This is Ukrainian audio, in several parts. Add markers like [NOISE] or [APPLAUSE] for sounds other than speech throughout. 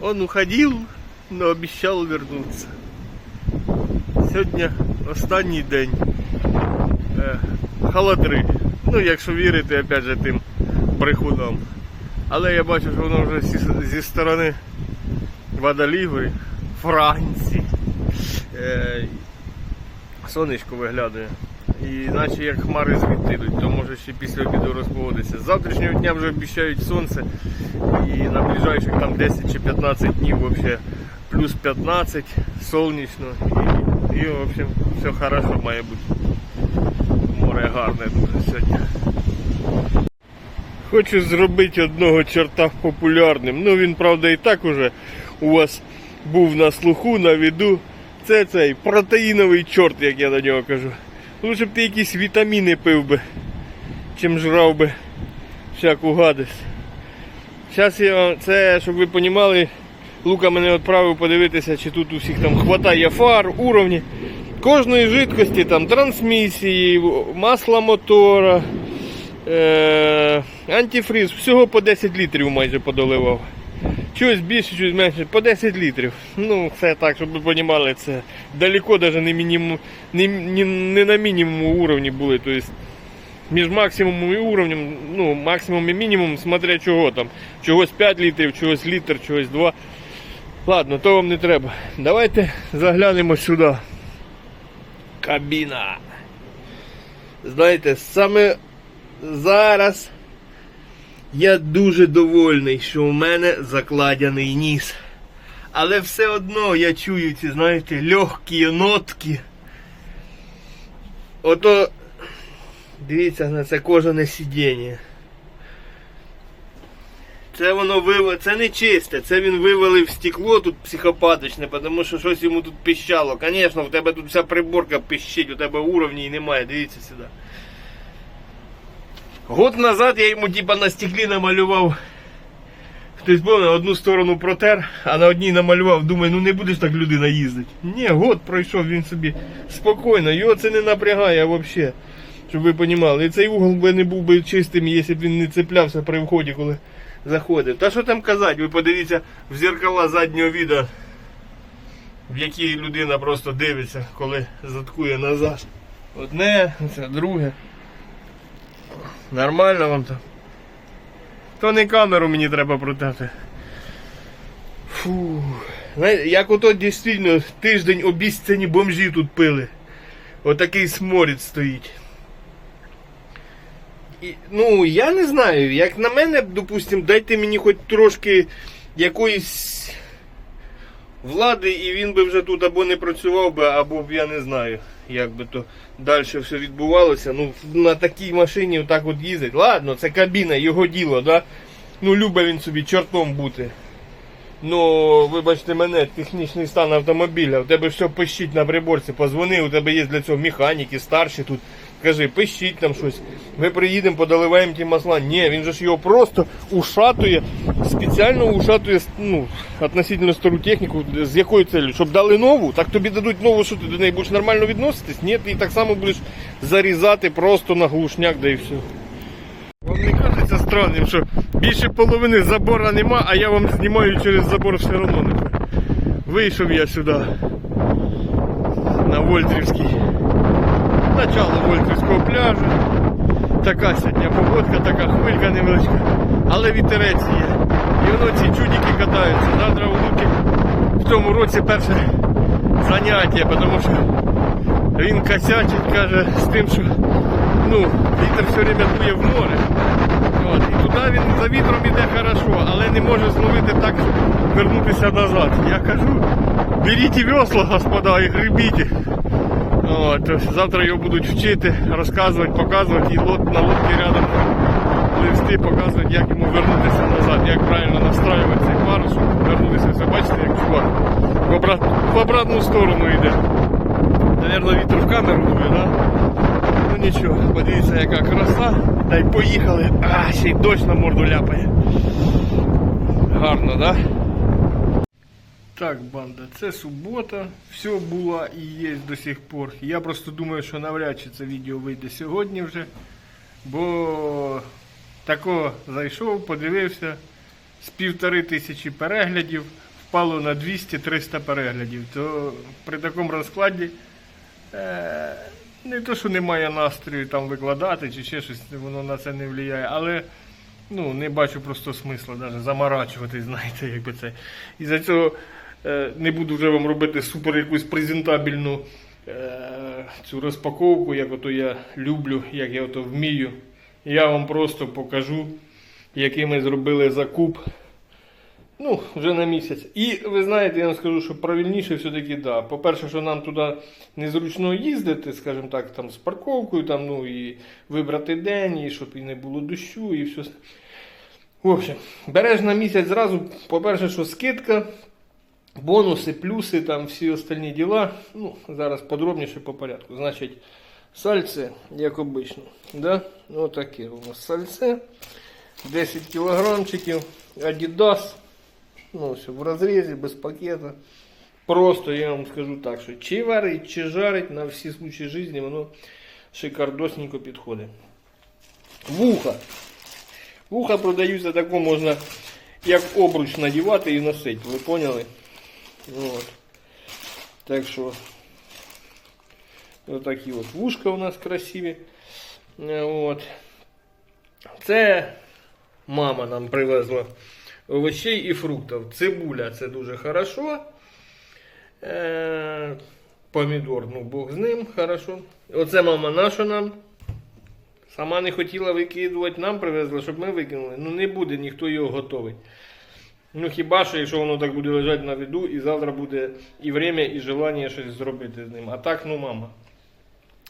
Он уходил, но обещал вернуться. Сьогодні останній день е, холодри. Ну, якщо вірити, опять же, тим брехунам. Але я бачу, що воно вже зі, сторони Вадалігори, Франції. Е, сонечко виглядає. І наче як хмари звідти йдуть, то може ще після обіду розпогодиться. З завтрашнього дня вже обіцяють сонце. І на ближайших там 10 чи 15 днів вообще плюс 15, сонячно. І, і в общем, все хорошо має бути. Море гарне дуже сьогодні. Хочу зробити одного чорта популярним. Ну він, правда, і так уже у вас був на слуху, на віду. Це цей протеїновий чорт, як я на нього кажу. Лучше б ти якісь вітаміни пив би, чим жрав би всяку гадость. Зараз я це, щоб ви розуміли, Лука мене відправив подивитися, чи тут у всіх там хватає фар, уровні. Кожної жидкості, там трансмісії, масла мотора, е- антифриз, всього по 10 літрів майже подоливав. Чогось більше, чогось менше, по 10 літрів. Ну, це так, щоб ви розуміли, це далеко навіть не, мінімум, не, не, не на мінімуму уровні були. Тобто, між максимумом і уровнем, ну, максимум і мінімум, смотря чого там. Чогось 5 літрів, чогось літр, чогось 2. Ладно, то вам не треба. Давайте заглянемо сюди. Кабіна. Знаєте, саме зараз я дуже довольний, що у мене закладений ніс. Але все одно я чую ці, знаєте, легкі нотки. Ото Дивіться на це кожане сидіння. Це воно вив... це не чисте, це він вивалив стекло тут психопатичне, тому що щось йому тут піщало. Звісно, в тебе тут вся приборка піщить, у тебе уровні і немає, дивіться сюди. Год назад я йому типа на стеклі намалював. Хтось був на одну сторону протер, а на одній намалював. Думаю, ну не будеш так людина їздити. Ні, год пройшов він собі спокійно, його це не напрягає взагалі. Щоб ви розуміли. І цей угол би не був би чистим, якщо б він не цеплявся при вході, коли заходив. Та що там казати, ви подивіться в зеркала заднього віда, в які людина просто дивиться, коли заткує назад. Одне, це друге. Нормально вам там. То не камеру мені треба протати. Фу. Як ото дійсно тиждень обіцяні бомжі тут пили. Отакий сморід стоїть. І, ну, я не знаю, як на мене, допустим, дайте мені хоч трошки якоїсь влади, і він би вже тут або не працював би, або б я не знаю, як би то далі все відбувалося. Ну, на такій машині отак от їздить. Ладно, це кабіна, його діло, да? Ну, любить він собі чортом бути. Ну, вибачте мене, технічний стан автомобіля, у тебе все пищить на приборці, позвони, у тебе є для цього механіки, старші тут. Кажи, пищить там щось. Ми приїдемо, подаливаємо ті масла. Ні, він же ж його просто ушатує, спеціально ушатує ну, относительно стару техніку. З якою целью? Щоб дали нову, так тобі дадуть нову, що ти до неї будеш нормально відноситись? Ні, ти так само будеш зарізати просто на глушняк, да і все. Вам не кажеться странним, що більше половини забора нема, а я вам знімаю через забор все одно. Вийшов я сюди на Вольтрівський. Начало Вольтрівського пляжу. Така сьогодні погодка, така хвилька невеличка. Але вітерець є. І воно ці чудики катаються. Завтра у Луки в цьому році перше заняття, тому що він косячить, каже, з тим, що ну, вітер все время дує в море. От, і туди він за вітром іде хорошо, але не може зловити так, щоб вернутися назад. Я кажу, беріть весла, господа, і гребіть. То завтра його будуть вчити, розказувати, показувати і лод, на лодці рядом пливсти, показувати, як йому вернутися назад, як правильно настраювати цей щоб вернутися. Все бачите, як чувак в, обрат... в обратну сторону йде. Наверно, вітер в камеру дує, да? Ну нічого, подивіться, яка краса. Та й поїхали. А, ще й дощ на морду ляпає. Гарно, да? Так, банда, це субота, все було і є до сих пор. Я просто думаю, що навряд чи це відео вийде сьогодні вже. Бо тако зайшов, подивився, з півтори тисячі переглядів впало на 200-300 переглядів. То при такому розкладі е, не то, що немає настрою там викладати чи ще щось, воно на це не впливає, але ну, не бачу просто смисла навіть заморачувати, [LAUGHS] знаєте, якби це. І за цього не буду вже вам робити супер якусь презентабельну е, цю розпаковку, як ото я люблю, як я ото вмію. Я вам просто покажу, який ми зробили закуп. Ну, вже на місяць. І ви знаєте, я вам скажу, що правильніше все-таки да. По-перше, що нам туди незручно їздити, скажімо так, там з парковкою, там, ну, і вибрати день, і щоб і не було дощу, і все. В общем, береш на місяць зразу, по-перше, що скидка, бонуси, плюси, там всі остальні діла. Ну, зараз подробніше по порядку. Значить, сальце, як обично. Да? Отаке у нас сальце. 10 кілограмчиків, Adidas. Ну, все, в розрізі, без пакета. Просто я вам скажу так, що чи варить, чи жарить на всі случаї життя, воно шикардосненько підходить. Вуха. Вуха продаються тако можна як обруч надівати і носити. Ви поняли? От. Так що отакі от вушка у нас красиві. Е, От. Це мама нам привезла овочей і фруктів. Цибуля це дуже хорошо. Е, помідор, ну Бог з ним, хорошо. Оце мама наша нам. Сама не хотіла викидувати, нам привезла, щоб ми викинули. Ну не буде ніхто його готовий. Ну хіба що, якщо воно так буде лежати на виду, і завтра буде і время, і желання щось зробити з ним. А так, ну мама.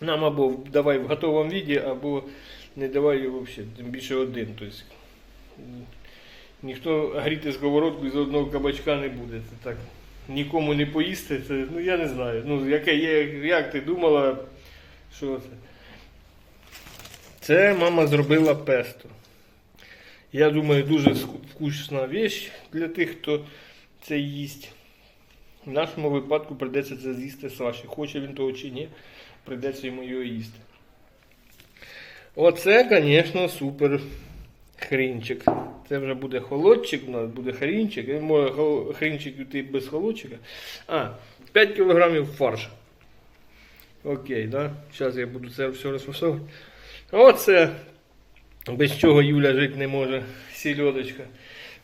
Нам або давай в готовому віді, або не давай його взагалі, тим більше один. Тобто, ніхто гріти сковородку з одного кабачка не буде. Це так. Нікому не поїсти, це, ну я не знаю. Ну, яке є, як ти думала, що це? Це мама зробила песто. Я думаю, дуже вкусна вещь для тих, хто це їсть. В нашому випадку прийдеться це з'їсти Саші. Хоче він того чи ні, прийдеться йому його їсти. Оце, звісно, супер хрінчик. Це вже буде холодчик, у нас буде хрінчик. Він може хрінчик йти без холодчика. А, 5 кг фарша. Окей, да? Зараз я буду це все розфасовувати. Оце, без чого Юля жити не може, сільодочка.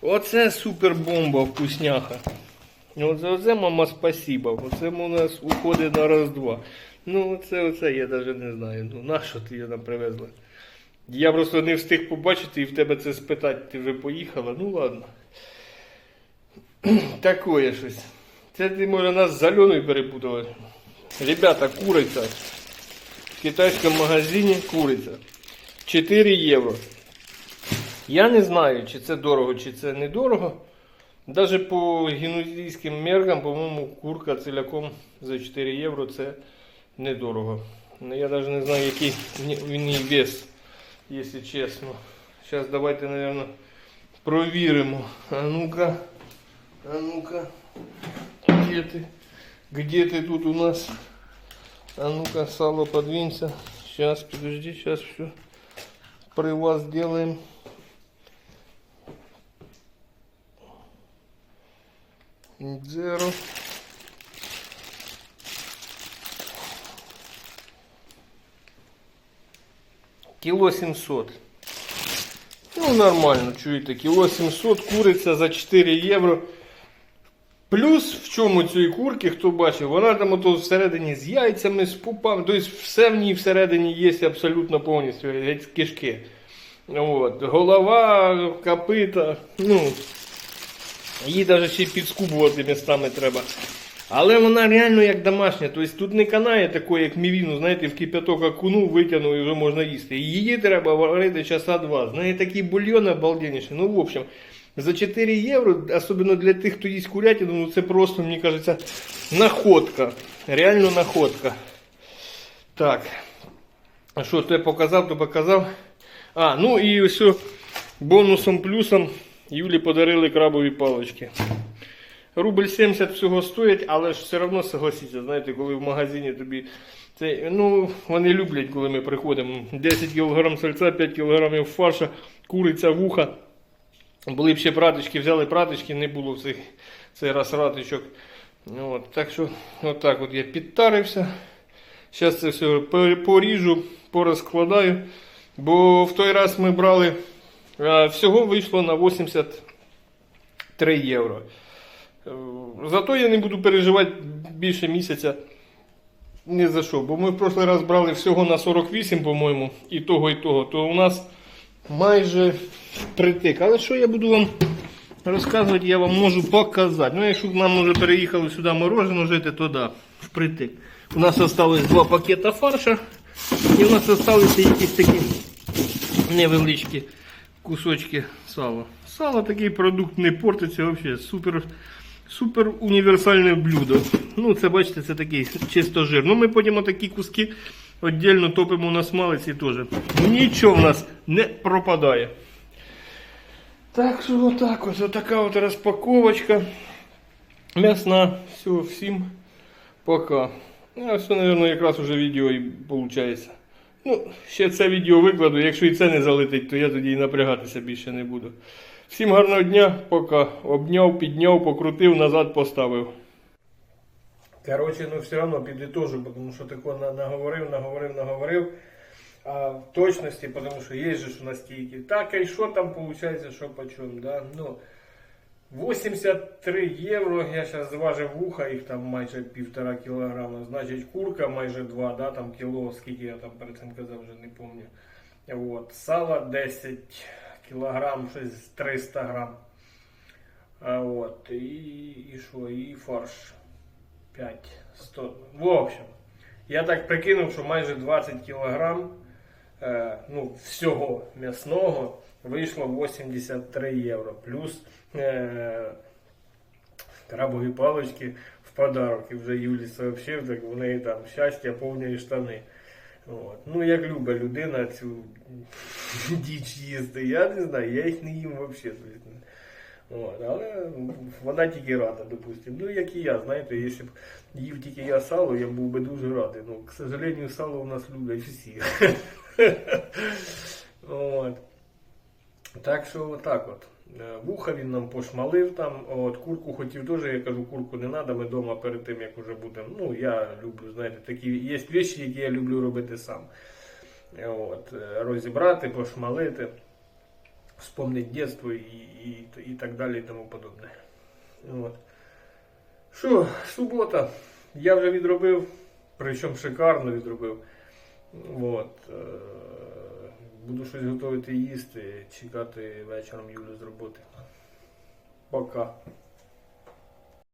Оце супербомба вкусняха. Оце, оце мама спасіба. Оце у нас уходить на раз-два. Ну, оце, оце я навіть не знаю. Ну, на що ти її нам привезла? Я просто не встиг побачити і в тебе це спитати, ти вже поїхала. Ну ладно. [CLEARS THROAT] Такое щось. Це ти може нас з Альоною перепутала. Ребята, куриця. В китайському магазині куриця. 4 євро. Я не знаю, чи це дорого, чи це недорого. Даже по генуазійським меркам, по-моєму, курка ціляком за 4 євро це недорого. Ну, я навіть не знаю, який в ній вес, якщо чесно. Зараз давайте, мабуть, провіримо. А ну-ка. А ну-ка. Где ты? Где ты тут у нас? А ну-ка, сало подвинься. Сейчас, подожди, сейчас все при вас сделаем. Зеро. Кіло 700. Ну, нормально, чуєте, кіло 700, куриця за 4 євро. Плюс в чому цієї курки, хто бачив, вона там ото всередині з яйцями, з пупами, тобто все в ній всередині є абсолютно повністю, геть кишки. От. Голова, копита, ну, її навіть ще підскубувати містами треба. Але вона реально як домашня. Тобто тут не канає такої, як мівіну, знаєте, в кип'яток окунув, витягнув і вже можна їсти. Її треба варити часа два. З неї такий бульйон обалденніший. Ну, в общем, за 4 євро, особливо для тих, хто їсть курятину, ну це просто, мені кажеться, находка. Реально находка. Так. А що, то я показав, то показав. А, ну і ось бонусом плюсом Юлі подарили крабові палички. Рубль 70 всього стоять, але ж все одно согласіться, знаєте, коли в магазині тобі це, ну, вони люблять, коли ми приходимо. 10 кг сальця, 5 кг фарша, куриця, вуха. Були б ще праточки, взяли праточки, не було в цей, раз раточок. От, так що, отак от я підтарився. Зараз це все поріжу, порозкладаю. Бо в той раз ми брали, всього вийшло на 83 євро. Е, Зато я не буду переживати більше місяця ні за що. Бо ми в прошлий раз брали всього на 48, по-моєму, і того, і того. То у нас майже впритик. Але що я буду вам розказувати, я вам можу показати. Ну, якщо б нам вже переїхали сюди морожено жити, то да, впритик. У нас залишилось два пакета фарша. І у нас залишилися якісь такі невеличкі кусочки сала. Сало такий продукт не портиться взагалі. Супер, супер універсальне блюдо. Ну, це бачите, це такий чисто жир. Ну, ми потім такі куски віддільно топимо на смалиці теж. Нічого в нас не пропадає. Так що отак ось, отака от розпаковочка. М'ясна. Все, всім пока. А все, мабуть, якраз уже відео і виходить. Ну, ще це відео викладу. Якщо і це не залетить, то я тоді і напрягатися більше не буду. Всім гарного дня, пока. Обняв, підняв, покрутив, назад поставив. Коротше, ну все одно підітожу, тому що тако наговорив, наговорив, наговорив. А в точності, тому що є же у нас стійки. Так, і що там виходить, що по чому, да? Ну, 83 євро, я зараз зважив вуха, їх там майже півтора кілограма. Значить, курка майже 2, да, там кіло, скільки я там перед цим казав, вже не пам'ятаю. От, сало 10 кілограм, щось 300 грам. А от, і, і що, і фарш 5, 100. В общем, я так прикинув, що майже 20 кілограм е, ну, всього м'ясного вийшло 83 євро. Плюс е, крабові палички в подарок. І вже Юлі сообщив, так в неї там щастя, повні штани. От. Ну, як люба людина цю [LAUGHS] діч їсти, я не знаю, я їх не їм взагалі. От, але вона тільки рада, допустим. Ну, як і я, знаєте, якщо б їв тільки я сало, я був би дуже радий. Ну, к сожалению, сало у нас люблять всі. От. Так що отак от. Е, Вуха він нам пошмалив там, от курку хотів теж, я кажу, курку не треба, ми вдома перед тим, як уже будемо. Ну, я люблю, знаєте, такі є речі, які я люблю робити сам. От, е, розібрати, пошмалити, вспомнити детство і, и, и так далі і тому подобне. От. Що, субота. Я вже відробив, причому шикарно відробив. От, е, буду щось готувати їсти, чекати вечором Юлю з роботи. Пока.